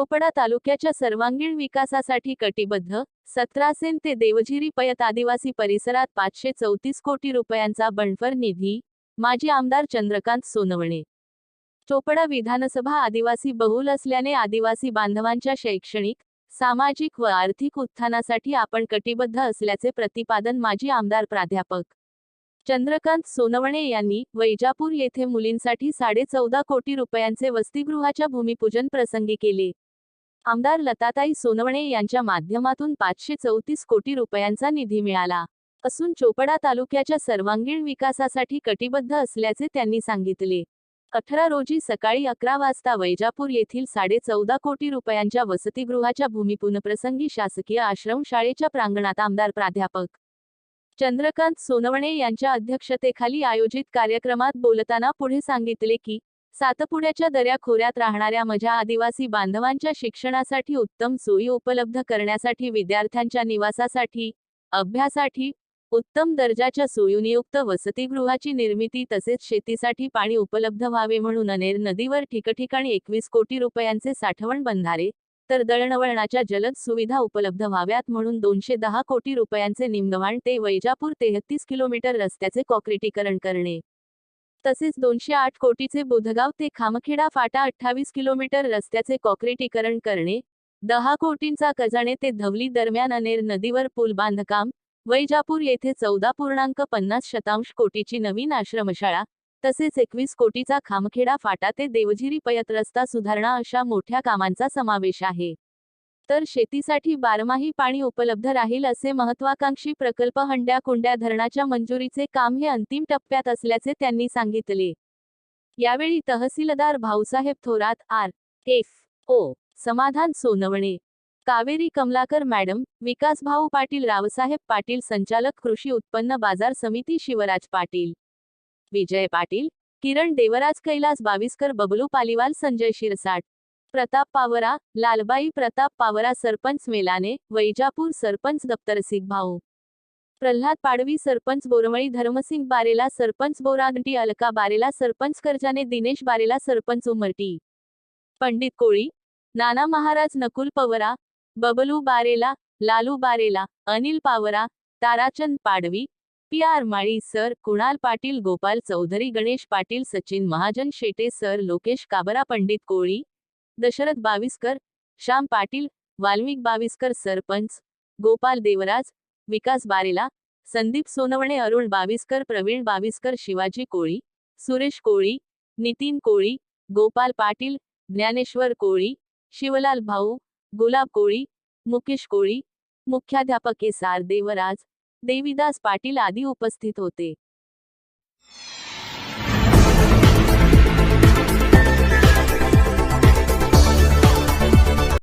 चोपडा तालुक्याच्या सर्वांगीण विकासासाठी कटिबद्ध सतरासेन ते देवझिरी पयत आदिवासी परिसरात पाचशे चौतीस कोटी रुपयांचा बंडफर निधी माजी आमदार चंद्रकांत सोनवणे. चोपडा विधानसभा आदिवासी बहुल असल्याने आदिवासी बांधवांच्या शैक्षणिक सामाजिक व आर्थिक उत्थानासाठी आपण कटिबद्ध असल्याचे प्रतिपादन माजी आमदार प्राध्यापक चंद्रकांत सोनवणे यांनी वैजापूर येथे मुलींसाठी साडे चौदा कोटी रुपयांचे वसतिगृहाच्या भूमिपूजन प्रसंगी केले. आमदार लताताई सोनवणे यांच्या माध्यमातून पाचशे चौतीस कोटी रुपयांचा निधी मिळाला. असून चोपडा तालुक्याच्या सर्वांगीण विकासासाठी कटिबद्ध असल्याचे त्यांनी सांगितले. अठरा रोजी सकाळी अकरा वाजता वैजापूर येथील साडे चौदा कोटी रुपयांच्या वसतिगृहाच्या भूमिपूजनप्रसंगी शासकीय आश्रमशाळेच्या प्रांगणात आमदार प्राध्यापक चंद्रकांत सोनवणे यांच्या अध्यक्षतेखाली आयोजित कार्यक्रमात बोलताना पुढे सांगितले की सातपुड्याच्या दऱ्याखोऱ्यात राहणाऱ्या माझ्या आदिवासी बांधवांच्या शिक्षणासाठी उत्तम सोयी उपलब्ध करण्यासाठी विद्यार्थ्यांच्या निवासासाठी अभ्यासाठी उत्तम दर्जाच्या सोयीनियुक्त वसतिगृहाची निर्मिती तसेच शेतीसाठी पाणी उपलब्ध व्हावे म्हणून अनेर नदीवर ठिकठिकाणी एकवीस कोटी रुपयांचे साठवण बंधारे तर दळणवळणाच्या जलद सुविधा उपलब्ध व्हाव्यात म्हणून दोनशे दहा कोटी रुपयांचे निम्नवाण ते वैजापूर तेहतीस किलोमीटर रस्त्याचे कॉक्रिटीकरण करणे. तसेच दोनशे आठ कोटीचे बुधगाव ते खामखेडा फाटा अठ्ठावीस किलोमीटर रस्त्याचे कॉक्रिटीकरण करणे दहा कोटींचा कजाणे ते धवली दरम्यान अनेर नदीवर पूल बांधकाम वैजापूर येथे चौदा पूर्णांक पन्नास शतांश कोटीची नवीन आश्रमशाळा तसेच एकवीस कोटीचा खामखेडा फाटा ते देवझिरी पयत रस्ता सुधारणा अशा मोठ्या कामांचा समावेश आहे. तर शेतीसाठी बारमाही पाणी उपलब्ध राहील असे महत्वाकांक्षी प्रकल्प हंड्या कुंड्या धरणाच्या मंजुरीचे काम हे अंतिम टप्प्यात असल्याचे त्यांनी सांगितले. यावेळी tehsildar Bhausaheb Thorat R. F. O. Samadhan Sonawane Kaveri Kamlakar madam Vikas Bhau Patil Raosaheb Patil संचालक कृषी उत्पन्न बाजार समिती शिवराज पाटील विजय पाटील किरण देवराज Kailas Baviskar Bablu Paliwal Sanjay Shirsat Pratap Pawara Lalbai Pratap Pawara sarpanch मेलाने Vaijapur sarpanch Daptarsing Bhau. Pralhad Padvi sarpanch Bormali Dharmsing Barela sarpanch Boragati Alka Barela sarpanch Karjane Dinesh Barela sarpanch Umarti Pandit Koli Nana Maharaj Nakul Pawra Bablu Barela Lalu Barela Anil Pawara Tarachand Padvi P. R. Mali sir Kunal Patil Gopal Chaudhari Ganesh Patil Sachin Mahajan Shete sir Lokesh Kabra Pandit Koli Dashrath Baviskar Shyam Patil Valmik Baviskar sarpanch Gopal Devraj Vikas Barela Sandeep Sonawane Arun Baviskar Pravin Baviskar Shivaji Koli Suresh Koli Nitin Koli Gopal Patil Dnyaneshwar Koli Shivlal Bhau Gulab Koli Mukesh Koli मुख्याध्यापक S R Devraj Devidas Patil आदी उपस्थित होते.